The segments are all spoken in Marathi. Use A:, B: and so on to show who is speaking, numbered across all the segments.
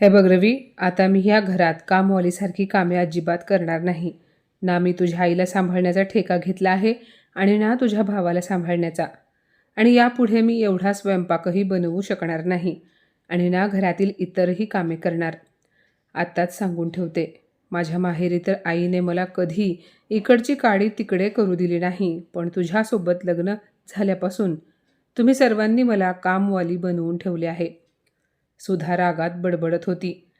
A: हे बघ रवी आता मी ह्या घरात कामवालीसारखी कामे अजिबात करणार नाही. ना मी तुझ्या आईला सांभाळण्याचा ठेका घेतला आहे आणि ना तुझ्या भावाला सांभाळण्याचा. आणि यापुढे मी एवढा स्वयंपाकही बनवू शकणार नाही आणि ना घरातील इतरही कामे करणार. आत्ताच सांगून ठेवते माझ्या माहेरी तर आईने मला कधी इकडची काडी तिकडे करू दिली नाही पण तुझ्यासोबत लग्न झाल्यापासून तुम्ही सर्वांनी मला कामवाली बनवून ठेवले आहे. सुधा रागात बडबडत होती.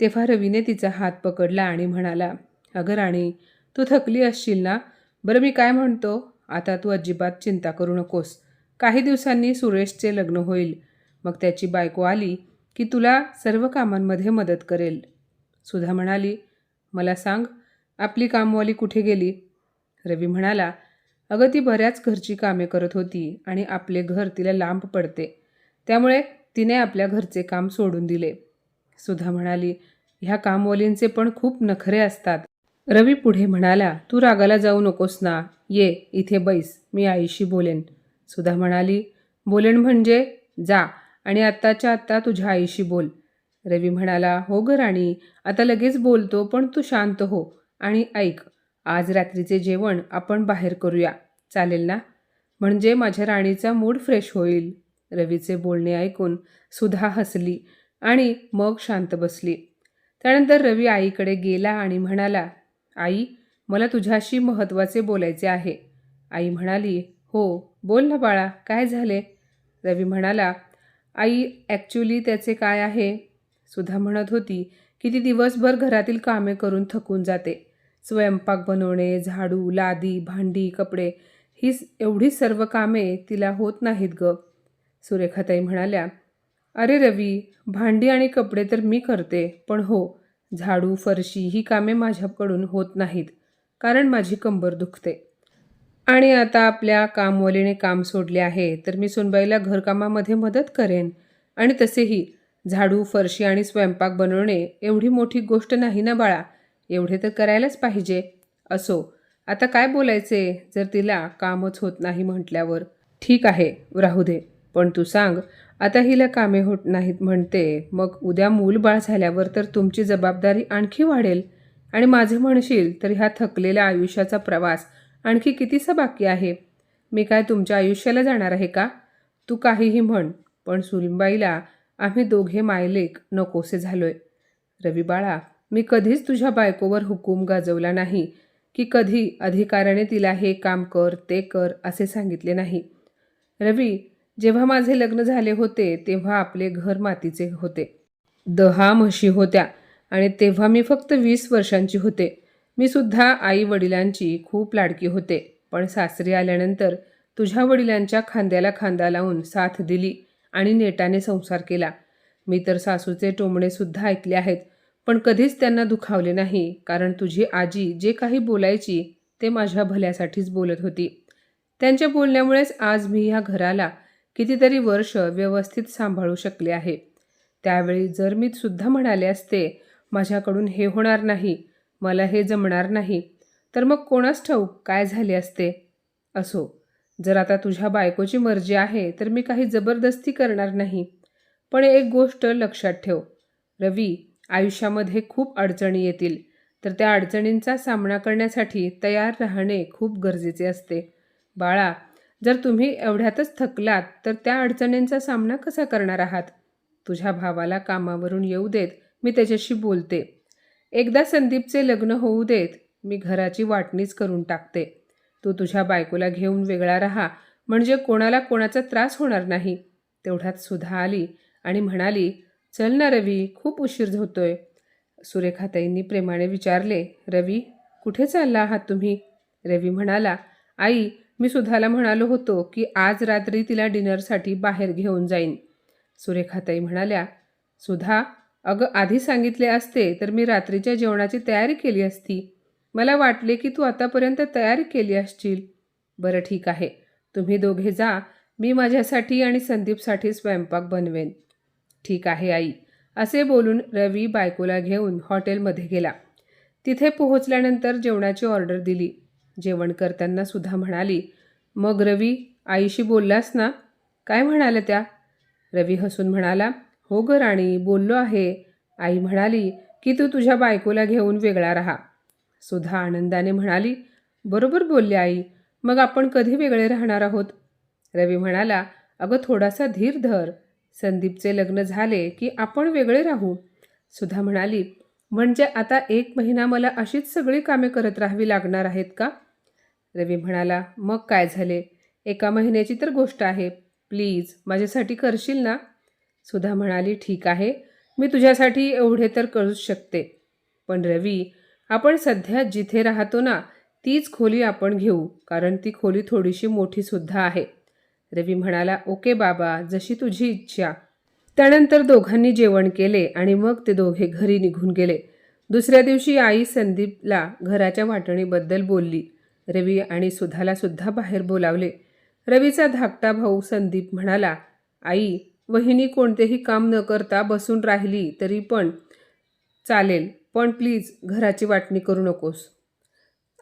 A: तेव्हा रवीने तिचा हात पकडला आणि म्हणाला अगं राणी तू थकली असशील ना? बरं मी काय म्हणतो? आता तू अजिबात चिंता करू नकोस. काही दिवसांनी सुरेशचे लग्न होईल. मग त्याची बायको आली की तुला सर्व कामांमध्ये मदत करेल. सुधा म्हणाली मला सांग आपली कामवाली कुठे गेली? रवी म्हणाला अगं ती बऱ्याच घरची कामे करत होती आणि आपले घर तिला लांब पडते. त्यामुळे तिने आपल्या घरचे काम सोडून दिले. सुधा म्हणाली ह्या कामवालींचे पण खूप नखरे असतात. रवी पुढे म्हणाला तू रागाला जाऊ नकोस ना. ये इथे बैस मी आईशी बोलेन. सुधा म्हणाली बोलेन म्हणजे जा आणि आत्ताच्या आत्ता तुझ्या आईशी बोल. रवी म्हणाला हो ग राणी आता लगेच बोलतो पण तू शांत हो आणि ऐक. आज रात्रीचे जेवण आपण बाहेर करूया. चालेल ना? म्हणजे माझ्या राणीचा मूड फ्रेश होईल. रवीचे बोलणे ऐकून सुधा हसली आणि मग शांत बसली. त्यानंतर रवी आईकडे गेला आणि म्हणाला आई मला तुझ्याशी महत्त्वाचे बोलायचे आहे. आई म्हणाली हो बोल ना बाळा काय झाले? रवी म्हणाला आई ॲक्च्युली त्याचे काय आहे? सुधा म्हणत होती की ती दिवसभर घरातील कामे करून थकून जाते. स्वयंपाक बनवणे झाडू लादी भांडी कपडे ही एवढी सर्व कामे तिला होत नाहीत ग. सुरेखाताई म्हणाल्या अरे रवी भांडी आणि कपडे तर मी करते पण हो झाडू फरशी ही कामे माझ्याकडून होत नाहीत कारण माझी कंबर दुखते. आणि आता आपल्या कामवालीने काम सोडले आहे तर मी सुनबाईला घरकामामध्ये मदत करेन. आणि तसेही झाडू फरशी आणि स्वयंपाक बनवणे एवढी मोठी गोष्ट नाही ना बाळा? एवढे तर करायलाच पाहिजे. असो आता काय बोलायचे जर तिला कामच होत नाही म्हटल्यावर? ठीक आहे राहू दे. पण तू सांग आता हिला कामे होत नाहीत म्हणते मग उद्या मूलबाळ झाल्यावर तर तुमची जबाबदारी आणखी वाढेल. आणि माझे म्हणशील तर ह्या थकलेल्या आयुष्याचा प्रवास आणखी कितीसा बाकी आहे? मी काय तुमच्या आयुष्याला जाणार आहे का? तू काहीही म्हण पण सुनबाईला आम्ही दोघे मायलेक नकोसे झालोय. रवी बाळा मी कधीच तुझ्या बायकोवर हुकूम गाजवला नाही की कधी अधिकाराने तिला हे काम कर ते कर असे सांगितले नाही. रवी जेव्हा माझे लग्न झाले होते तेव्हा आपले घर मातीचे होते. दहा म्हशी होत्या आणि तेव्हा मी फक्त वीस वर्षांची होते. मी सुद्धा आई वडिलांची खूप लाडकी होते पण सासरी आल्यानंतर तुझ्या वडिलांच्या खांद्याला खांदा लावून साथ दिली आणि नेटाने संसार केला. मी तर सासूचे टोमणे सुद्धा ऐकले आहेत पण कधीच त्यांना दुखावले नाही कारण तुझी आजी जे काही बोलायची ते माझ्या भल्यासाठीच बोलत होती. त्यांच्या बोलण्यामुळेच आज मी ह्या घराला कितीतरी वर्ष व्यवस्थित सांभाळू शकले आहे. त्यावेळी जर मी सुद्धा म्हणाले असते माझ्याकडून हे होणार नाही मला हे जमणार नाही. तर मग कोणास ठाऊक काय झाले असते असो जर आता तुझ्या बायकोची मर्जी आहे तर मी काही जबरदस्ती करणार नाही. पण एक गोष्ट लक्षात ठेव. रवी आयुष्यामध्ये खूप अडचणी येतील. तर त्या अडचणींचा सामना करण्यासाठी तयार राहणे खूप गरजेचे असते. बाळा जर तुम्ही एवढ्यातच थकलात तर त्या अडचणींचा सामना कसा करणार आहात? तुझ्या भावाला कामावरून येऊ देत मी त्याच्याशी बोलते. एकदा संदीपचे लग्न होऊ देत मी घराची वाटणीच करून टाकते. तू तुझ्या बायकोला घेऊन वेगळा राहा म्हणजे कोणाला कोणाचा त्रास होणार नाही. तेवढ्यात सुधा आली आणि म्हणाली चल ना रवी खूप उशीर होतोय. सुरेखाताईंनी प्रेमाने विचारले रवी कुठे चालला आहात तुम्ही? रवी म्हणाला आई मी सुधाला म्हणालो होतो की आज रात्री तिला डिनरसाठी बाहेर घेऊन जाईन. सुरेखाताई म्हणाल्या सुधा अगं आधी सांगितले असते तर मी रात्रीच्या जेवणाची तयारी केली असती. मला वाटले की तू आतापर्यंत तयारी केली असशील. बरं ठीक आहे. तुम्ही दोघे जा. मी माझ्यासाठी आणि संदीपसाठी स्वयंपाक बनवेन. ठीक आहे आई. असे बोलून रवी बायकोला घेऊन हॉटेलमध्ये गेला. तिथे पोहोचल्यानंतर जेवणाची ऑर्डर दिली. जेवण करताना सुद्धा म्हणाली मग रवी आईशी बोललास ना? काय म्हणाल्या त्या? रवी हसून म्हणाला हो ग राणी बोललो आहे. आई म्हणाली की तू तुझ्या बायकोला घेऊन वेगळा राहा. सुधा आनंदाने म्हणाली बरोबर बोलली आई मग आपण कधी वेगळे राहणार आहोत? रवी म्हणाला अगं थोडासा धीर धर. संदीपचे लग्न झाले की आपण वेगळे राहू. सुधा म्हणाली म्हणजे आता एक महिना मला अशीच सगळी कामे करत राहावी लागणार आहेत का? रवी म्हणाला मग काय झाले? एका महिन्याची तर गोष्ट आहे. प्लीज माझ्यासाठी करशील ना? सुधा म्हणाली ठीक आहे. मी तुझ्यासाठी एवढे तर करूच शकते. पण रवी आपण सध्या जिथे राहतो ना तीच खोली आपण घेऊ कारण ती खोली थोडीशी मोठीसुद्धा आहे. रवी म्हणाला ओके बाबा जशी तुझी इच्छा. त्यानंतर दोघांनी जेवण केले आणि मग ते दोघे घरी निघून गेले. दुसऱ्या दिवशी आई संदीपला घराच्या वाटणीबद्दल बोलली. रवी आणि सुधाला सुद्धा बाहेर बोलावले. रवीचा धाकटा भाऊ संदीप म्हणाला आई वहिनी कोणतेही काम न करता बसून राहिली तरी पण चालेल पण प्लीज घराची वाटणी करू नकोस.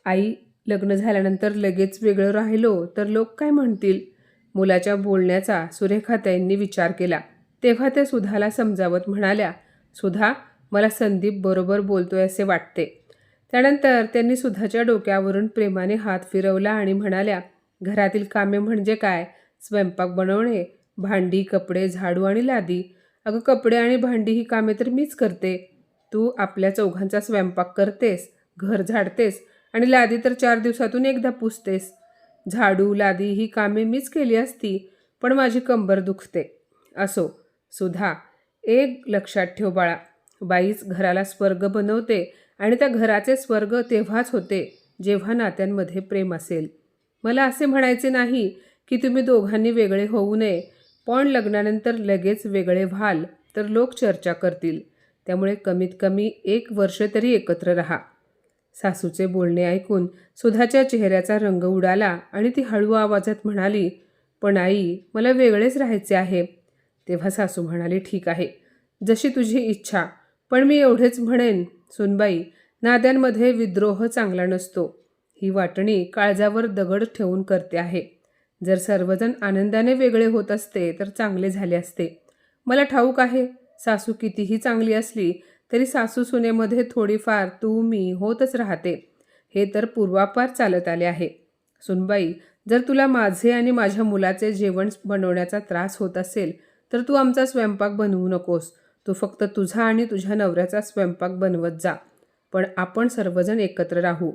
A: आई लग्न झाल्यानंतर लगेच वेगळं राहिलो तर लोक काय म्हणतील? मुलाच्या बोलण्याचा सुरेखाताईंनी विचार केला. तेव्हा त्या सुधाला समजावत म्हणाल्या सुधा मला संदीप बरोबर बोलतोय असे वाटते. त्यानंतर त्यांनी सुधाच्या डोक्यावरून प्रेमाने हात फिरवला आणि म्हणाल्या घरातील कामे म्हणजे काय? स्वयंपाक बनवणे भांडी कपडे झाडू आणि लादी. अगं कपडे आणि भांडी ही कामे तर मीच करते. तू आपल्या चौघांचा स्वयंपाक करतेस घर झाडतेस आणि लादी तर चार दिवसातून एकदा पुसतेस. झाडू लादी ही कामे मीच केली असती पण माझी कंबर दुखते. असो सुधा एक लक्षात ठेव बाळा. बाईच घराला स्वर्ग बनवते आणि त्या घराचे स्वर्ग तेव्हाच होते जेव्हा नात्यांमध्ये प्रेम असेल. मला असे म्हणायचे नाही की तुम्ही दोघांनी वेगळे होऊ नये पण लग्नानंतर लगेच वेगळे व्हाल तर लोक चर्चा करतील. त्यामुळे कमीत कमी एक वर्ष तरी एकत्र राहा. सासूचे बोलणे ऐकून सुधाच्या चेहऱ्याचा रंग उडाला आणि ती हळू आवाजात म्हणाली पण आई मला वेगळेच राहायचे आहे. तेव्हा सासू म्हणाली ठीक आहे जशी तुझी इच्छा पण मी एवढेच म्हणेन सुनबाई नाद्यांमध्ये विद्रोह चांगला नसतो. ही वाटणी काळजावर दगड ठेवून करते आहे. जर सर्वजण आनंदाने वेगळे होत असते तर चांगले झाले असते. मला ठाऊक आहे सासू कितीही चांगली असली तरी सासू सुनेमध्ये थोडीफार तू मी होतच राहते. हे तर पूर्वापार चालत आले आहे. सुनबाई जर तुला माझे आणि माझ्या मुलाचे जेवण बनवण्याचा त्रास होत असेल तर तू आमचा स्वयंपाक बनवू नकोस. तू फक्त तुझा आणि तुझ्या नवऱ्याचा स्वयंपाक बनवत जा. पण आपण सर्वजण एकत्र राहू.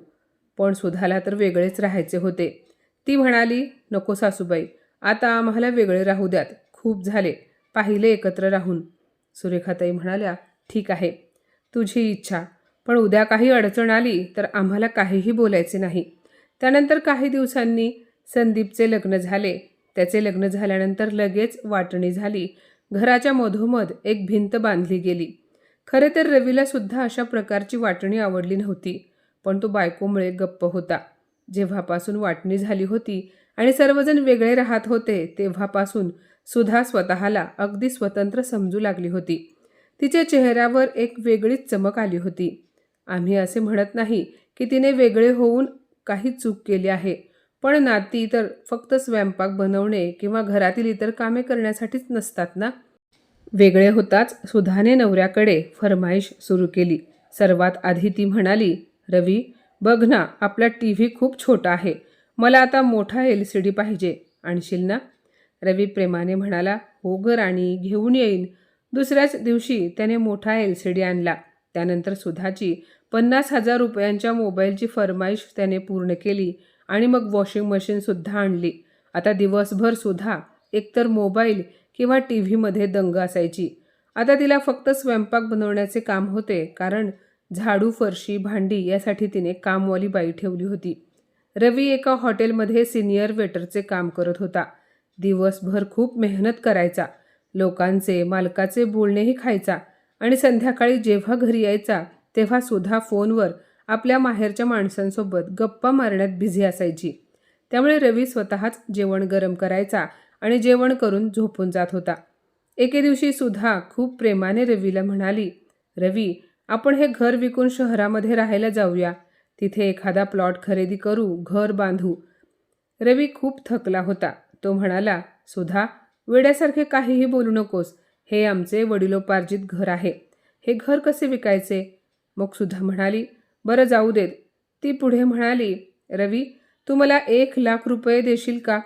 A: पण सुधाला तर वेगळेच राहायचे होते. ती म्हणाली नको सासूबाई आता आम्हाला वेगळे राहू द्यात. खूप झाले. पाहिले एकत्र राहून. सुरेखाताई म्हणाल्या ठीक आहे. तुझी इच्छा. पण उद्या काही अडचण आली तर आम्हाला काहीही बोलायचे नाही. त्यानंतर काही दिवसांनी संदीपचे लग्न झाले. त्याचे लग्न झाल्यानंतर लगेच वाटणी झाली. घराच्या मधोमध एक भिंत बांधली गेली. खरे तर रवीला सुद्धा अशा प्रकारची वाटणी आवडली नव्हती पण तो बायकोमुळे गप्प होता. जेव्हापासून वाटणी झाली होती आणि सर्वजण वेगळे राहत होते तेव्हापासून सुधा स्वतःला अगदी स्वतंत्र समजू लागली होती. तिच्या चेहऱ्यावर एक वेगळीच चमक आली होती. आम्ही असे म्हणत नाही की तिने वेगळे होऊन काही चूक केली आहे पण नाती तर फक्त स्वयंपाक बनवणे किंवा घरातील इतर कामे करण्यासाठीच नसतात ना? वेगळे होताच सुधाने नवऱ्याकडे फरमाईश सुरू केली. सर्वात आधी ती म्हणाली रवी बघ ना आपला टी व्ही खूप छोटा आहे. मला आता मोठा एल सी डी पाहिजे. आणशील ना रवी प्रेमाने म्हणाला हो ग राणी घेऊन येईन. दुसऱ्याच दिवशी त्याने मोठा एल सी डी आणला. त्यानंतर सुधाची पन्नास हजार रुपयांच्या मोबाईलची फरमाईश त्याने पूर्ण केली. आणि मग वॉशिंग मशीनसुद्धा आणली. आता दिवसभर सुद्धा एकतर मोबाईल किंवा टी व्हीमध्ये दंग असायची. आता तिला फक्त स्वयंपाक बनवण्याचे काम होते कारण झाडू फरशी भांडी यासाठी तिने कामवाली बाई ठेवली होती. रवी एका हॉटेलमध्ये सिनियर वेटरचे काम करत होता. दिवसभर खूप मेहनत करायचा. लोकांचे मालकाचे बोलणेही खायचा. आणि संध्याकाळी जेव्हा घरी यायचा तेव्हा सुद्धा फोनवर आपल्या माहेरच्या माणसांसोबत गप्पा मारण्यात बिझी असायची. त्यामुळे रवी स्वतःच जेवण गरम करायचा आणि जेवण करून झोपून जात होता. एके दिवशी सुद्धा खूप प्रेमाने रवीला म्हणाली रवी आपण हे घर विकून शहरामध्ये राहायला जाऊया. तिथे एखादा प्लॉट खरेदी करू घर बांधू. रवी खूप थकला होता. तो म्हणाला सुधा वेड्यासारखे काहीही बोलू नकोस. हे आमचे वडिलोपार्जित घर आहे. हे घर कसे विकायचे? मग सुद्धा म्हणाली बरं जाऊ देत. ती पुढे म्हणाली रवी तू मला एक लाख रुपये देशील का?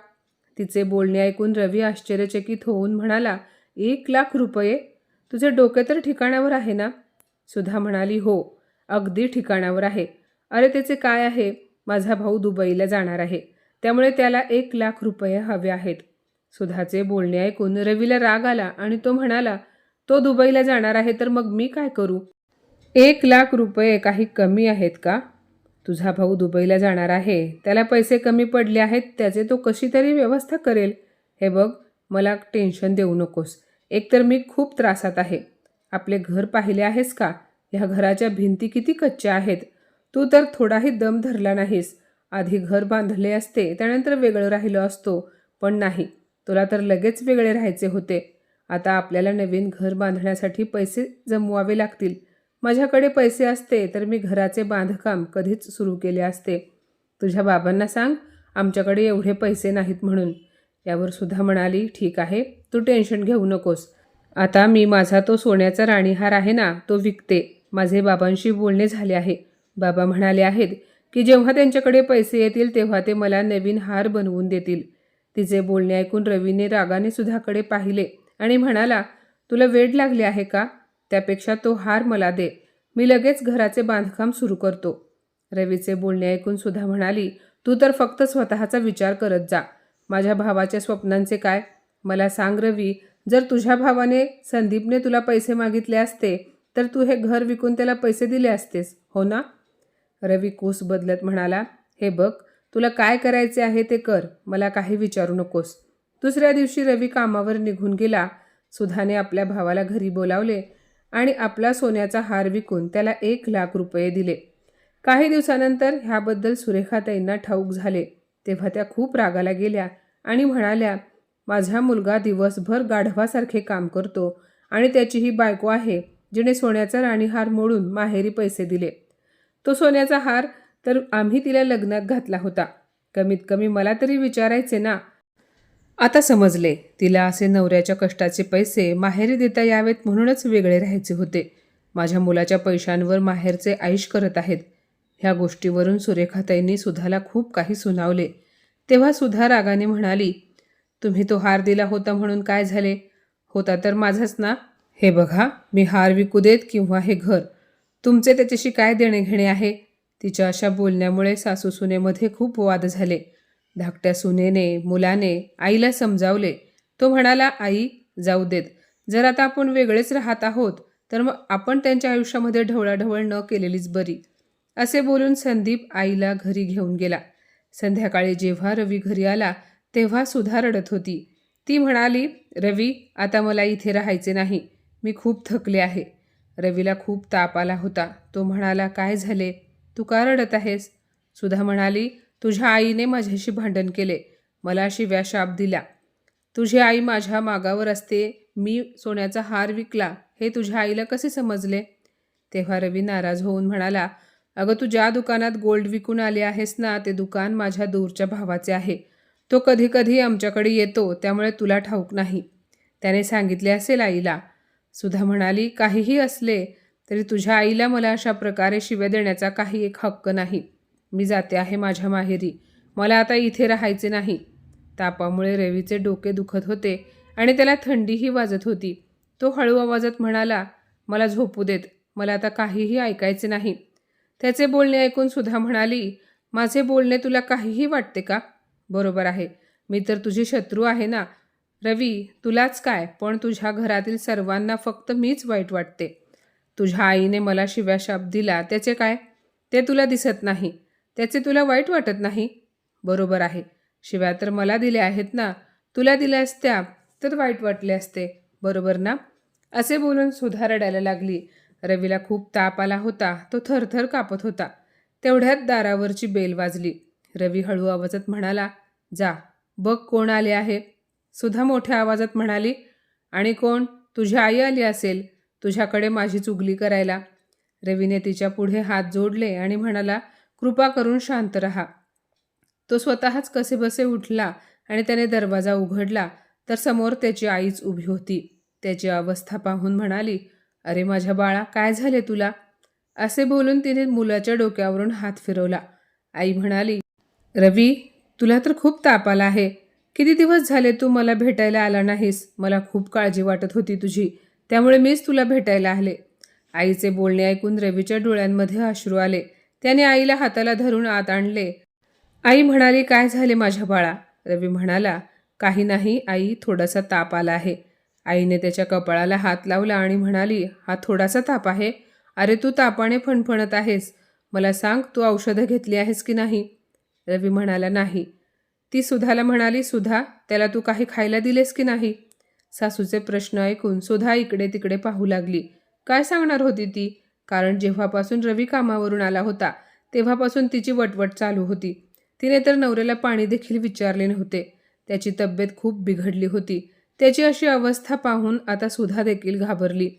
A: तिचे बोलणे ऐकून रवी आश्चर्यचकित होऊन म्हणाला एक लाख रुपये? तुझे डोके तर ठिकाणावर आहे ना? सुधा म्हणाली हो अगदी ठिकाणावर आहे. अरे त्याचे काय आहे? माझा भाऊ दुबईला जाणार आहे. त्यामुळे त्याला एक लाख रुपये हवे आहेत. सुधाचे बोलणे ऐकून रवीला राग आला आणि तो म्हणाला तो दुबईला जाणार आहे तर मग मी काय करू? एक लाख रुपये काही कमी आहेत का? तुझा भाऊ दुबईला जाणार आहे. त्याला पैसे कमी पडले आहेत. त्याचे तो कशी तरी व्यवस्था करेल. हे बघ मला टेन्शन देऊ नकोस. एकतर मी खूप त्रासात आहे. आपले घर पाहिले आहेस का? ह्या घराच्या भिंती किती कच्च्या आहेत? तू तर थोडाही दम धरला नाहीस. आधी घर बांधले असते त्यानंतर वेगळं राहिलो असतो. पण नाही तुला तर लगेच वेगळे राहायचे होते. आता आपल्याला नवीन घर बांधण्यासाठी पैसे जमवावे लागतील. माझ्याकडे पैसे असते तर मी घराचे बांधकाम कधीच सुरू केले असते. तुझ्या बाबांना सांग आमच्याकडे एवढे पैसे नाहीत म्हणून. यावर सुद्धा म्हणाली ठीक आहे तू टेन्शन घेऊ नकोस. आता मी माझा तो सोन्याचा राणीहार आहे ना तो विकते. माझे बाबांशी बोलणे झाले आहे. बाबा म्हणाले आहेत की जेव्हा त्यांच्याकडे पैसे येतील तेव्हा ते मला नवीन हार बनवून देतील. तिचे बोलणे ऐकून रवीने रागाने सुधाकडे पाहिले आणि म्हणाला तुला वेड लागले आहे का? त्यापेक्षा तो हार मला दे. मी लगेच घराचे बांधकाम सुरू करतो. रवीचे बोलणे ऐकून सुद्धा म्हणाली तू तर फक्त स्वतःचा विचार करत जा. माझ्या भावाच्या स्वप्नांचे काय? मला सांग रवी जर तुझ्या भावाने संदीपने तुला पैसे मागितले असते तर तू हे घर विकून त्याला पैसे दिले असतेस हो ना? रवी कूस बदलत म्हणाला हे बघ तुला काय करायचे आहे ते कर मला काही विचारू नकोस. दुसऱ्या दिवशी रवी कामावर निघून गेला. सुधाने आपल्या भावाला घरी बोलावले. आणि आपला सोन्याचा हार विकून त्याला एक लाख रुपये दिले. काही दिवसानंतर ह्याबद्दल सुरेखाताईंना ठाऊक झाले. तेव्हा त्या खूप रागाला गेल्या आणि म्हणाल्या माझा मुलगा दिवसभर गाढवासारखे काम करतो आणि त्याची ही बायको आहे जिने सोन्याचा राणीहार मोडून माहेरी पैसे दिले. तो सोन्याचा हार तर आम्ही तिला लग्नात घातला होता. कमीत कमी मला तरी विचारायचे ना आता समजले तिला असे नवऱ्याच्या कष्टाचे पैसे माहेरी देता यावेत म्हणूनच वेगळे राहायचे होते. माझ्या मुलाच्या पैशांवर माहेरचे आईश करत आहेत. ह्या गोष्टीवरून सुरेखाताईंनी सुधाला खूप काही सुनावले. तेव्हा सुधा रागाने म्हणाली तुम्ही तो हार दिला होता म्हणून काय झाले? होता तर माझाच ना? हे बघा मी हार विकू देत किंवा हे घर? तुमचे त्याच्याशी काय देणे घेणे आहे? तिच्या अशा बोलण्यामुळे सासूसुनेमध्ये खूप वाद झाले. धाकट्या सुनेने मुलाने आईला समजावले. तो म्हणाला आई जाऊ देत. जर आता आपण वेगळेच राहत आहोत तर मग आपण त्यांच्या आयुष्यामध्ये ढवळाढवळ न केलेलीच बरी. असे बोलून संदीप आईला घरी घेऊन गेला. संध्याकाळी जेव्हा रवी घरी आला तेव्हा सुधा रडत होती. ती म्हणाली रवी आता मला इथे राहायचे नाही. मी खूप थकले आहे. रवीला खूप ताप आला होता. तो म्हणाला काय झाले? तू का रडत आहेस? सुधा म्हणाली तुझ्या आईने माझ्याशी भांडण केले. मला शिव्या शाप दिल्या. तुझी आई माझ्या मागावर असते. मी सोन्याचा हार विकला. हे तुझ्या आईला कसे समजले? तेव्हा रवी नाराज होऊन म्हणाला अगं तू ज्या दुकानात गोल्ड विकून आले आहेस ना ते दुकान माझ्या दूरच्या भावाचे आहे. तो कधी कधी आमच्याकडे येतो त्यामुळे तुला ठाऊक नाही. त्याने सांगितले असेल आईला. सुधा म्हणाली काहीही असले तरी तुझ्या आईला मला अशा प्रकारे शिव्या देण्याचा काही एक हक्क नाही. मी जाते आहे माझ्या माहेरी. मला आता इथे राहायचे नाही. तापामुळे रवीचे डोके दुखत होते आणि त्याला थंडीही वाजत होती. तो हळू आवाजात म्हणाला मला झोपू देत. मला आता काहीही ऐकायचे नाही. त्याचे बोलणे ऐकून सुद्धा म्हणाली माझे बोलणे तुला काहीही वाटते का? बरोबर आहे. मी तर तुझी शत्रू आहे ना. रवी तुलाच काय? पण तुझ्या घरातील सर्वांना फक्त मीच वाईट वाटते. तुझ्या आईने मला शिव्या शाप दिला. त्याचे काय? ते तुला दिसत नाही. त्याचे तुला वाईट वाटत नाही? बरोबर आहे. शिव्या तर मला दिल्या आहेत ना. तुला दिल्या असत्या तर वाईट वाटले असते. बरोबर ना? असे बोलून सुधा रडायला लागली. रवीला खूप ताप आला होता. तो थरथर कापत होता. तेवढ्यात दारावरची बेल वाजली. रवी हळू आवाजात म्हणाला जा बघ कोण आले आहे. सुधा मोठ्या आवाजात म्हणाली आणि कोण? तुझी आई आली असेल. तुझ्याकडे माझी चुगली करायला. रवीने तिच्या पुढे हात जोडले आणि म्हणाला कृपा करून शांत रहा. तो स्वतःच कसेबसे उठला आणि त्याने दरवाजा उघडला तर समोर त्याची आईच उभी होती. त्याची अवस्था पाहून म्हणाली अरे माझ्या बाळा काय झाले तुला? असे बोलून तिने मुलाच्या डोक्यावरून हात फिरवला. आई म्हणाली रवी तुला तर खूप ताप आला आहे. किती दिवस झाले तू मला भेटायला आला नाहीस? मला खूप काळजी वाटत होती तुझी त्यामुळे मीच तुला भेटायला आले. आईचे बोलणे ऐकून रवीच्या डोळ्यांमध्ये अश्रू आले. त्याने आईला हाताला धरून आत आणले. आई म्हणाली काय झाले माझ्या बाळा? रवी म्हणाला काही नाही आई थोडासा ताप आला आहे. आईने त्याच्या कपाळाला हात लावला आणि म्हणाली हा थोडासा ताप आहे? अरे तू तापाने फणफणत आहेस. मला सांग तू औषधं घेतली आहेस की नाही? रवी म्हणाला नाही. ती सुधाला म्हणाली सुधा त्याला तू काही खायला दिलेस की नाही? सासूचे प्रश्न ऐकून सुधा इकडे तिकडे पाहू लागली. काय सांगणार होती ती? कारण जेव्हापासून रवी कामावरून आला होता तेव्हापासून तिची वटवट चालू होती. तिने तर नवऱ्याला पाणी देखील विचारले नव्हते. त्याची तब्येत खूप बिघडली होती. त्याची अशी अवस्था पाहून आता सुधा देखील घाबरली.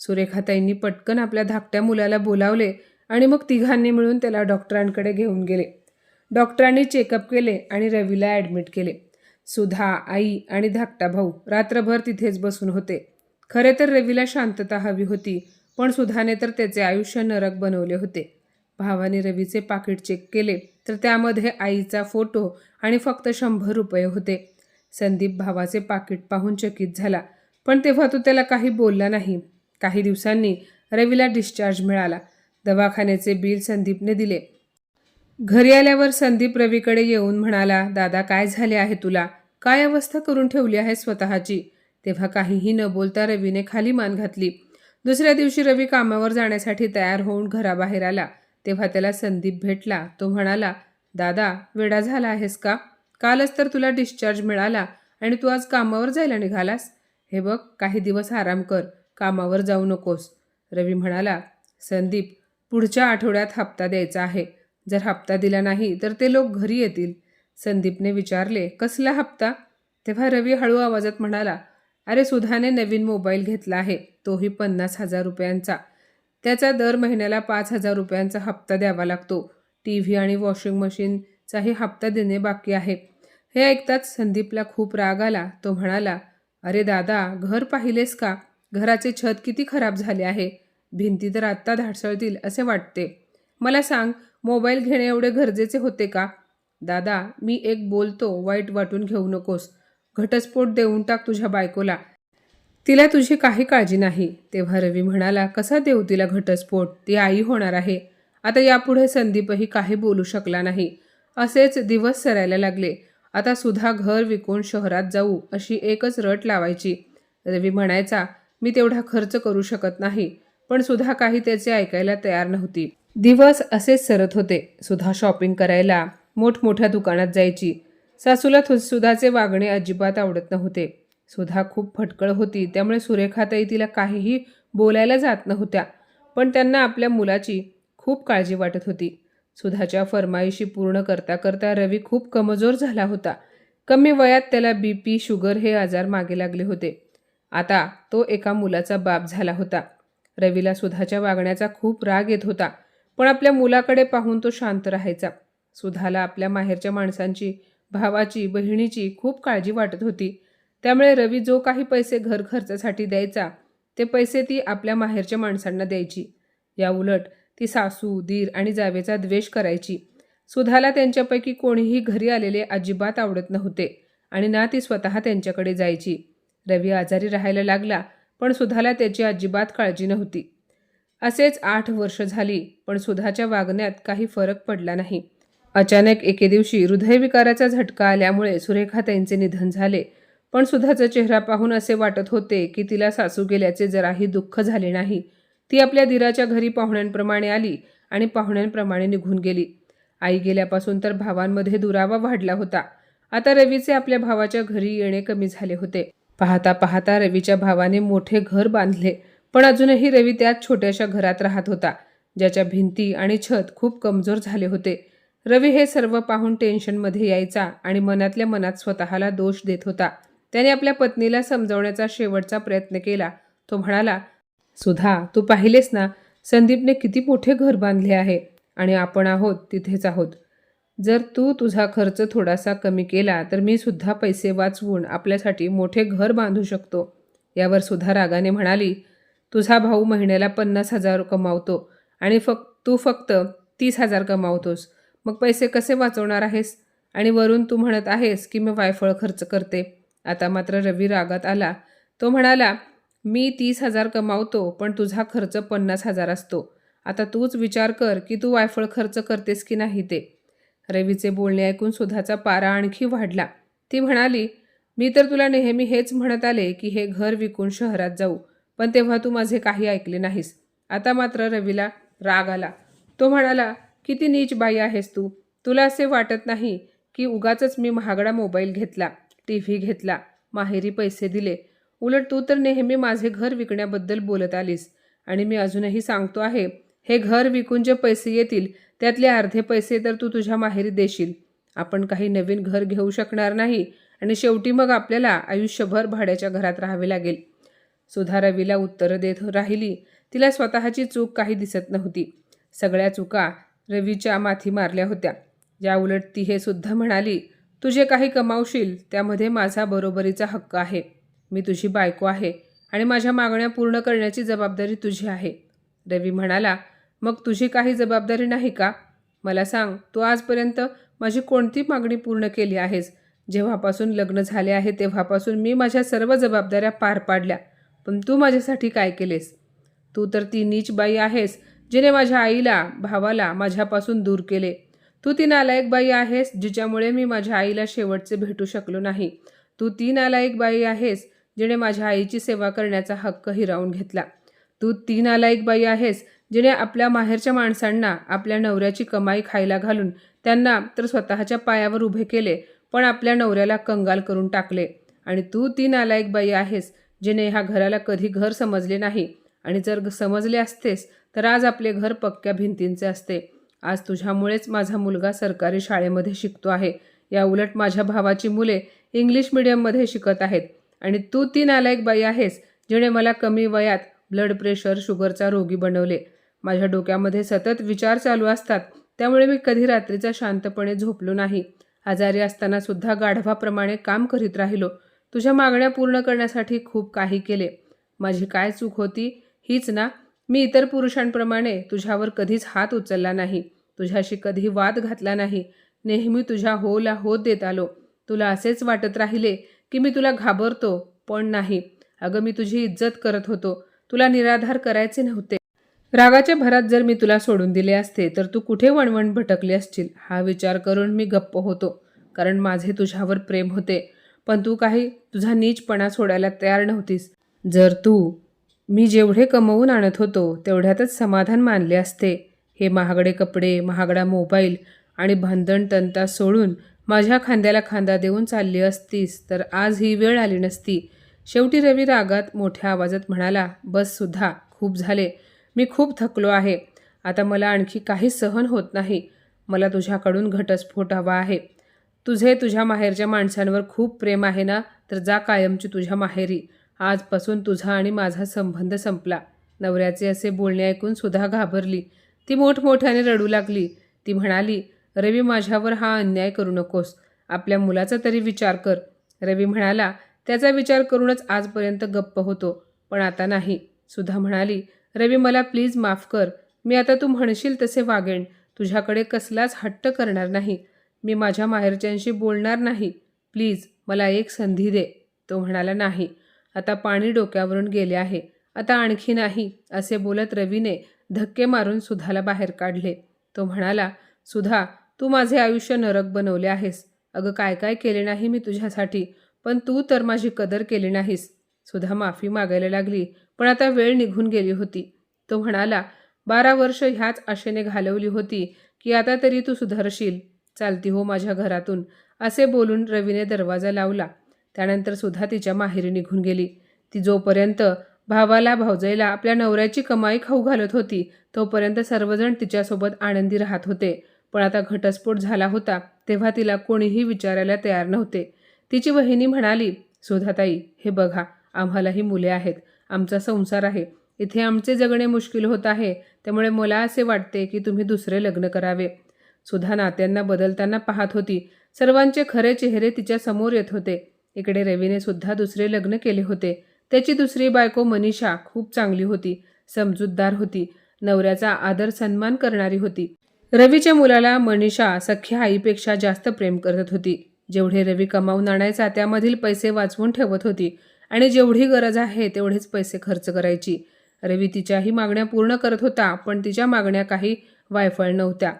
A: सुरेखाताईंनी पटकन आपल्या धाकट्या मुलाला बोलावले आणि मग तिघांनी मिळून त्याला डॉक्टरांकडे घेऊन गेले. डॉक्टरांनी चेकअप केले आणि रवीला ॲडमिट केले. सुधा आई आणि धाकटा भाऊ रात्रभर तिथेच बसून होते. खरे तर रवीला शांतता हवी होती. पण सुधाने तर त्याचे आयुष्य नरक बनवले होते. भावाने रवीचे पाकिट चेक केले तर त्यामध्ये आईचा फोटो आणि फक्त शंभर रुपये होते. संदीप भावाचे पाकिट पाहून चकित झाला पण तेव्हा तो त्याला काही बोलला नाही. काही दिवसांनी रवीला डिस्चार्ज मिळाला. दवाखान्याचे बिल संदीपने दिले. घरी आल्यावर संदीप रवीकडे येऊन म्हणाला दादा काय झाले आहे तुला? काय अवस्था करून ठेवली आहे स्वतःची? तेव्हा काहीही न बोलता रवीने खाली मान घातली. दुसऱ्या दिवशी रवी कामावर जाण्यासाठी तयार होऊन घराबाहेर आला. तेव्हा त्याला संदीप भेटला. तो म्हणाला दादा वेडा झाला आहेस का? कालच तर तुला डिस्चार्ज मिळाला आणि तू आज कामावर जायला निघालास. हे बघ काही दिवस आराम कर. कामावर जाऊ नकोस. रवी म्हणाला संदीप पुढच्या आठवड्यात हप्ता द्यायचा आहे. जर हप्ता दिला नाही तर ते लोक घरी येतील. संदीपने विचारले कसला हप्ता? तेव्हा रवी हळू आवाजात म्हणाला अरे सुधाने नवीन मोबाईल घेतला आहे तोही पन्नास हजार रुपयांचा. त्याचा दर महिन्याला पाच हजार रुपयांचा हप्ता द्यावा लागतो. टी व्ही आणि वॉशिंग मशीनचाही हप्ता देणे बाकी आहे. हे ऐकताच संदीपला खूप राग आला. तो म्हणाला अरे दादा घर पाहिलेस का? घराचे छत किती खराब झाले आहे. भिंती तर आत्ता धाडसळतील असे वाटते. मला सांग मोबाईल घेणे एवढे गरजेचे होते का? दादा मी एक बोलतो वाईट वाटून घेऊ नकोस. घटस्फोट देऊन टाक तुझ्या बायकोला. तिला तुझी काही काळजी नाही. तेव्हा रवी म्हणाला कसा देऊ तिला घटस्फोट? ती आई होणार आहे. आता यापुढे संदीपही काही बोलू शकला नाही. असेच दिवस सरायला लागले. आता सुद्धा घर विकून शहरात जाऊ अशी एकच रट लावायची. रवी म्हणायचा मी तेवढा खर्च करू शकत नाही. पण सुद्धा काही त्याचे ऐकायला तयार नव्हती. दिवस असेच सरत होते. सुद्धा शॉपिंग करायला मोठमोठ्या दुकानात जायची. सासूला थु- सुधाचे वागणे अजिबात आवडत नव्हते. सुधा खूप फटकळ होती त्यामुळे सुरेखाताई तिला काहीही बोलायला जात नव्हत्या पण त्यांना आपल्या मुलाची खूप काळजी वाटत होती. सुधाच्या फरमाईशी पूर्ण करता करता रवी खूप कमजोर झाला होता. कमी वयात त्याला बी पी शुगर हे आजार मागे लागले होते. आता तो एका मुलाचा बाप झाला होता. रवीला सुधाच्या वागण्याचा खूप राग येत होता पण आपल्या मुलाकडे पाहून तो शांत राहायचा. सुधाला आपल्या माहेरच्या माणसांची भावाची बहिणीची खूप काळजी वाटत होती. त्यामुळे रवी जो काही पैसे घर खर्चासाठी द्यायचा ते पैसे ती आपल्या माहेरच्या माणसांना द्यायची. या उलट ती सासू दीर आणि जावेचा द्वेष करायची. सुधाला त्यांच्यापैकी कोणीही घरी आलेले अजिबात आवडत नव्हते आणि ना ती स्वतः त्यांच्याकडे जायची. रवी आजारी राहायला लागला पण सुधाला त्याची अजिबात काळजी नव्हती. असेच आठ वर्ष झाली पण सुधाच्या वागण्यात काही फरक पडला नाही. अचानक एके दिवशी हृदयविकाराचा झटका आल्यामुळे सुरेखा त्यांचे निधन झाले. पण सुधाचा चेहरा पाहून असे वाटत होते की तिला सासू गेल्याचे जराही दुःख झाले नाही. ती आपल्या दिराच्या घरी पाहुण्यांप्रमाणे आली आणि पाहुण्यांप्रमाणे निघून गेली. आई गेल्यापासून तर भावांमध्ये दुरावा वाढला होता. आता रवीचे आपल्या भावाच्या घरी येणे कमी झाले होते. पाहता पाहता रवीच्या भावाने मोठे घर बांधले पण अजूनही रवी त्याच छोट्याशा घरात राहत होता ज्याच्या भिंती आणि छत खूप कमजोर झाले होते. रवी हे सर्व पाहून टेन्शनमध्ये यायचा आणि मनातल्या मनात स्वतःला दोष देत होता. त्याने आपल्या पत्नीला समजवण्याचा शेवटचा प्रयत्न केला. तो म्हणाला सुधा तू पाहिलेस ना संदीपने किती मोठे घर बांधले आहे आणि आपण आहोत तिथेच आहोत. जर तू तुझा खर्च थोडासा कमी केला तर मी सुद्धा पैसे वाचवून आपल्यासाठी मोठे घर बांधू शकतो. यावर सुधा रागाने म्हणाली तुझा भाऊ महिन्याला पन्नास हजार कमावतो आणि फक्त तू फक्त तीस हजार कमावतोस. मग पैसे कसे वाचवणार आहेस? आणि वरून तू म्हणत आहेस की मी वायफळ खर्च करते. आता मात्र रवी रागात आला. तो म्हणाला मी तीस हजार कमावतो पण तुझा खर्च पन्नास हजार असतो. आता तूच विचार कर की तू वायफळ खर्च करतेस की नाही ते. रवीचे बोलणे ऐकून सुधाचा पारा आणखी वाढला. ती म्हणाली मी तर तुला नेहमी हेच म्हणत आले की हे घर विकून शहरात जाऊ पण तेव्हा तू माझे काही ऐकले नाहीस. आता मात्र रवीला राग आला. तो म्हणाला किती नीच बाई आहेस तू. तुला असे वाटत नाही की उगाचच मी महागडा मोबाईल घेतला टी व्ही घेतला माहेरी पैसे दिले. उलट तू तर नेहमी माझे घर विकण्याबद्दल बोलत आलीस. आणि मी अजूनही सांगतो आहे हे घर विकून जे पैसे येतील त्यातले अर्धे पैसे तर तू तुझ्या माहेरी देशील. आपण काही नवीन घर घेऊ शकणार नाही आणि शेवटी मग आपल्याला आयुष्यभर भाड्याच्या घरात राहावे लागेल. सुधा रवीला उत्तरं देत राहिली. तिला स्वतःची चूक काही दिसत नव्हती. सगळ्या चुका रवीच्या माथी मारल्या होत्या. याउलट ती हे सुद्धा म्हणाली तू जे काही कमावशील त्यामध्ये माझा बरोबरीचा हक्क आहे. मी तुझी बायको आहे आणि माझ्या मागण्या पूर्ण करण्याची जबाबदारी तुझी आहे. रवी म्हणाला मग तुझी काही जबाबदारी नाही का? मला सांग तू आजपर्यंत माझी कोणती मागणी पूर्ण केली आहेस? जेव्हापासून लग्न झाले आहे तेव्हापासून मी माझ्या सर्व जबाबदाऱ्या पार पाडल्या. पण तू माझ्यासाठी काय केलेस? तू तर ती नीच बाई आहेस जिने माझ्या आईला भावाला माझ्यापासून दूर केले. तू ती नालायक बाई आहेस जिच्यामुळे मी माझ्या आईला शेवटचे भेटू शकलो नाही. तू ती नालायक बाई आहेस जिने माझ्या आईची सेवा करण्याचा हक्क हिरावून घेतला. तू ती नालायक बाई आहेस जिने आपल्या माहेरच्या माणसांना आपल्या नवऱ्याची कमाई खायला घालून त्यांना तर स्वतःच्या पायावर उभे केले पण आपल्या नवऱ्याला कंगाल करून टाकले. आणि तू ती नालायक बाई आहेस जिने ह्या घराला कधी घर समजले नाही. आणि जर समजले असतेस तर आज आपले घर पक्क्या भिंतींचे असते. आज तुझ्यामुळेच माझा मुलगा सरकारी शाळेमध्ये शिकतो आहे. या उलट माझ्या भावाची मुले इंग्लिश मिडियममध्ये शिकत आहेत. आणि तू ती नालायक बाई आहेस जिने मला कमी वयात ब्लड प्रेशर शुगरचा रोगी बनवले. माझ्या डोक्यामध्ये सतत विचार चालू असतात. त्यामुळे मी कधी रात्रीचा शांतपणे झोपलो नाही. आजारी असताना सुद्धा गाढवाप्रमाणे काम करीत राहिलो. तुझ्या मागण्या पूर्ण करण्यासाठी खूप काही केले. माझी काय चूक होती हीच ना मी इतर पुरुषांप्रमाणे तुझ्यावर कधीच हात उचलला नाही. तुझ्याशी कधी वाद घातला नाही. नेहमी तुझ्या होला होत देत आलो. तुला असेच वाटत राहिले की मी तुला घाबरतो पण नाही. अगं मी तुझी इज्जत करत होतो. तुला निराधार करायचे नव्हते. रागाच्या भरात जर मी तुला सोडून दिले असते तर तू कुठे वणवण भटकली असशील? हा विचार करून मी गप्प होतो. कारण माझे तुझ्यावर प्रेम होते. पण तू काही तुझा नीचपणा सोडायला तयार नव्हतीस. जर तू मी जेवढे कमवून आणत होतो तेवढ्यातच समाधान मानले असते. हे महागडे कपडे महागडा मोबाईल आणि भांदण तंता सोडून माझ्या खांद्याला खांदा देऊन चालली असतीस तर आज ही वेळ आली नसती. शेवटी रवी रागात मोठ्या आवाजात म्हणाला बस सुद्धा खूप झाले. मी खूप थकलो आहे. आता मला आणखी काही सहन होत नाही. मला तुझ्याकडून घटस्फोट हवा आहे. तुझे तुझ्या माहेरच्या माणसांवर खूप प्रेम आहे ना? तर जा कायमची तुझ्या माहेरी. आजपासून तुझा आणि माझा संबंध संपला. नवऱ्याचे असे बोलणे ऐकून सुद्धा घाबरली. ती मोठमोठ्याने रडू लागली. ती म्हणाली रवी माझ्यावर हा अन्याय करू नकोस. आपल्या मुलाचा तरी विचार कर. रवी म्हणाला त्याचा विचार करूनच आजपर्यंत गप्प होतो पण आता नाही. सुधा म्हणाली रवी मला प्लीज माफ कर. मी आता तू म्हणशील तसे वागेन. तुझ्याकडे कसलाच हट्ट करणार नाही. मी माझ्या माहेरच्यांशी बोलणार नाही. प्लीज मला एक संधी दे. तो म्हणाला नाही. आता पाणी डोक्यावरून गेले आहे. आता आणखी नाही असे बोलत रवीने धक्के मारून सुधाला बाहेर काढले. तो म्हणाला सुधा तू माझे आयुष्य नरक बनवले आहेस. अगं काय काय केले नाही मी तुझ्यासाठी पण तू तर माझी कदर केली नाहीस. सुधा माफी मागायला लागली पण आता वेळ निघून गेली होती. तो म्हणाला बारा वर्ष ह्याच आशेने घालवली होती की आता तरी तू सुधारशील. चालती हो माझ्या घरातून असे बोलून रवीने दरवाजा लावला. त्यानंतर सुद्धा तिच्या माहेरी निघून गेली. ती जोपर्यंत भावाला भावजईला आपल्या नवऱ्याची कमाई खाऊ घालत होती तोपर्यंत सर्वजण तिच्यासोबत आनंदी राहत होते. पण आता घटस्फोट झाला होता तेव्हा तिला कोणीही विचारायला तयार नव्हते. तिची वहिनी म्हणाली सुधाताई हे बघा आम्हालाही मुले आहेत. आमचा संसार आहे. इथे आमचे जगणे मुश्किल होत आहे. त्यामुळे मला असे वाटते की तुम्ही दुसरे लग्न करावे. सुधा नात्यांना बदलताना पाहत होती. सर्वांचे खरे चेहरे तिच्या समोर येत होते. इकडे रवीने सुद्धा दुसरे लग्न केले होते. त्याची दुसरी बायको मनीषा खूप चांगली होती समजूतदार होती नवऱ्याचा आदर सन्मान करणारी होती. रवीच्या मुलाला मनीषा सख्या आईपेक्षा जास्त प्रेम करत होती. जेवढे रवी कमावून आणायचा त्यामधील पैसे वाचवून ठेवत होती आणि जेवढी गरज आहे तेवढेच पैसे खर्च करायची. रवी तिच्याही मागण्या पूर्ण करत होता पण तिच्या मागण्या काही वायफळ नव्हत्या.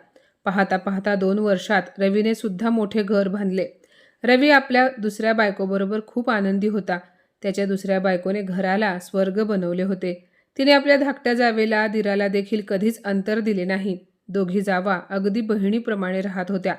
A: पाहता पाहता दोन वर्षात रवीने सुद्धा मोठे घर बांधले. रवी आपल्या दुसऱ्या बायकोबरोबर खूप आनंदी होता. त्याच्या दुसऱ्या बायकोने घराला स्वर्ग बनवले होते. तिने आपल्या धाकट्या जावेला दिराला देखील कधीच अंतर दिले नाही. दोघी जावा अगदी बहिणीप्रमाणे राहत होत्या.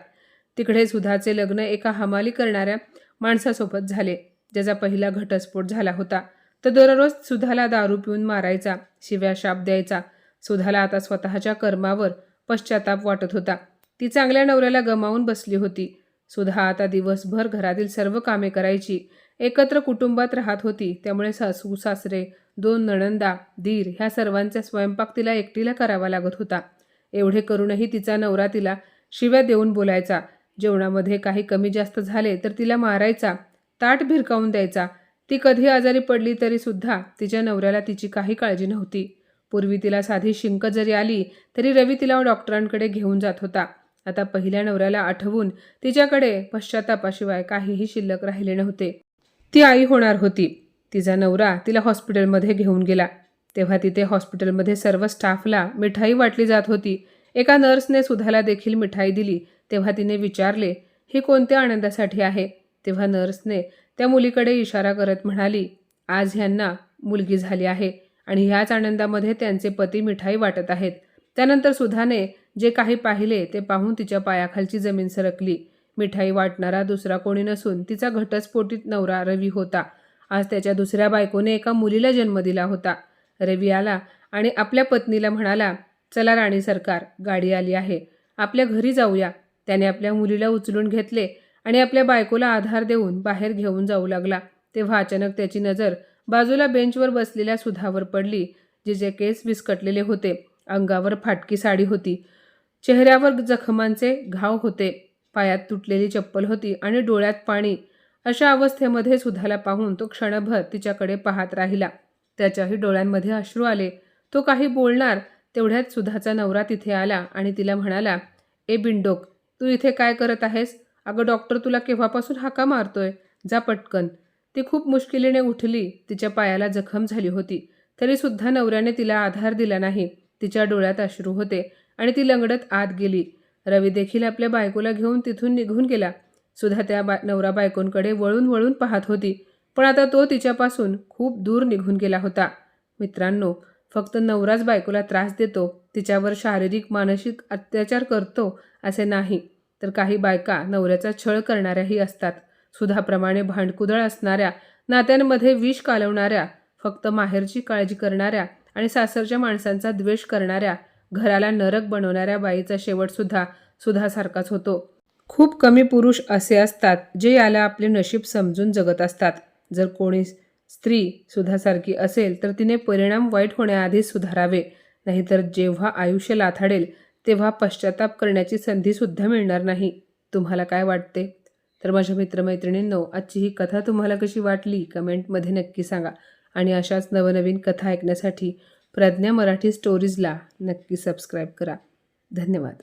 A: तिकडे सुधाचे लग्न एका हमाली करणाऱ्या माणसासोबत झाले. ज्याचा पहिला घटस्फोट झाला होता. तर दररोज सुधाला दारू पिऊन मारायचा शिव्या शाप द्यायचा. सुधाला आता स्वतःच्या कर्मावर पश्चाताप वाटत होता. ती चांगल्या नवऱ्याला गमावून बसली होती. सुधा आता दिवसभर घरातील सर्व कामे करायची. एकत्र कुटुंबात राहत होती. त्यामुळे सासू सासरे दोन नणंदा दीर ह्या सर्वांचा स्वयंपाक तिला एकटीला करावा लागत होता. एवढे करूनही तिचा नवरा तिला शिव्या देऊन बोलायचा. जेवणामध्ये काही कमी जास्त झाले तर तिला मारायचा. ताट भिरकावून द्यायचा. ती कधी आजारी पडली तरी सुद्धा तिच्या नवऱ्याला तिची काही काळजी नव्हती. पूर्वी तिला साधी शिंक जरी आली तरी रवी तिला डॉक्टरांकडे घेऊन जात होता. आता पहिल्या नवऱ्याला आठवून तिच्याकडे पश्चातापाशिवाय काहीही शिल्लक राहिले नव्हते. ती आई होणार होती. तिचा नवरा तिला हॉस्पिटलमध्ये घेऊन गेला. तेव्हा तिथे हॉस्पिटलमध्ये सर्व स्टाफला मिठाई वाटली जात होती. एका नर्सने सुधाला देखील मिठाई दिली. तेव्हा तिने विचारले हे कोणत्या आनंदासाठी आहे? तेव्हा नर्सने त्या मुलीकडे इशारा करत म्हणाली आज ह्यांना मुलगी झाली आहे आणि ह्याच आनंदामध्ये त्यांचे पती मिठाई वाटत आहेत. त्यानंतर सुधाने जे काही पाहिले ते पाहून तिच्या पायाखालची जमीन सरकली. मिठाई वाटणारा दुसरा कोणी नसून तिचा घटस्फोटीत नवरा रवी होता. आज त्याच्या दुसऱ्या बायकोने एका मुलीला जन्म दिला होता. रवी आला आणि आपल्या पत्नीला म्हणाला चला राणी सरकार गाडी आली आहे. आपल्या घरी जाऊया. त्याने आपल्या मुलीला उचलून घेतले आणि आपल्या बायकोला आधार देऊन बाहेर घेऊन जाऊ लागला. तेव्हा अचानक त्याची नजर बाजूला बेंचवर बसलेल्या सुधावर पडली जिचे केस विस्कटलेले होते. अंगावर फाटकी साडी होती. चेहऱ्यावर जखमांचे घाव होते. पायात तुटलेली चप्पल होती आणि डोळ्यात पाणी. अशा अवस्थेमध्ये सुधाला पाहून तो क्षणभर तिच्याकडे पाहत राहिला. त्याच्याही डोळ्यांमध्ये अश्रू आले. तो काही बोलणार तेवढ्यात सुधाचा नवरा तिथे आला आणि तिला म्हणाला ए बिंडोक तू इथे काय करत आहेस? अगं डॉक्टर तुला केव्हापासून हाका मारतोय? जा पटकन. ती खूप मुश्किलीने उठली. तिच्या पायाला जखम झाली होती. तरीसुद्धा नवऱ्याने तिला आधार दिला नाही. तिच्या डोळ्यात अश्रू होते. आणि ती लंगडत आत गेली. रवी देखील आपल्या बायकोला घेऊन तिथून निघून गेला. सुद्धा त्या बा नवरा बायकोंकडे वळून वळून पाहत होती. पण आता तो तिच्यापासून खूप दूर निघून गेला होता. मित्रांनो फक्त नवराच बायकोला त्रास देतो. तिच्यावर शारीरिक मानसिक अत्याचार करतो असे नाही. तर काही बायका नवऱ्याचा छळ करणाऱ्याही असतात. सुधाप्रमाणे भांडकुदळ असणाऱ्या नात्यांमध्ये विष कालवणाऱ्या फक्त माहेरची काळजी करणाऱ्या आणि सासरच्या माणसांचा द्वेष करणाऱ्या घराला नरक बनवणाऱ्या बाईचा शेवटसुद्धा सुधासारखाच होतो. खूप कमी पुरुष असे असतात जे याला आपले नशीब समजून जगत असतात. जर कोणी स्त्री सुधासारखी असेल तर तिने परिणाम वाईट होण्याआधी सुधारावे. नाहीतर जेव्हा आयुष्य लाथाडेल तेव्हा पश्चाताप करण्याची संधीसुद्धा मिळणार नाही. तुम्हाला काय वाटते? तर माझ्या मित्रमैत्रिणींनो आजची ही कथा तुम्हाला कशी वाटली? कमेंटमध्ये नक्की सांगा. आणि अशाच नवनवीन कथा ऐकण्यासाठी प्रज्ञा मराठी स्टोरीजला नक्की सबस्क्राईब करा. धन्यवाद.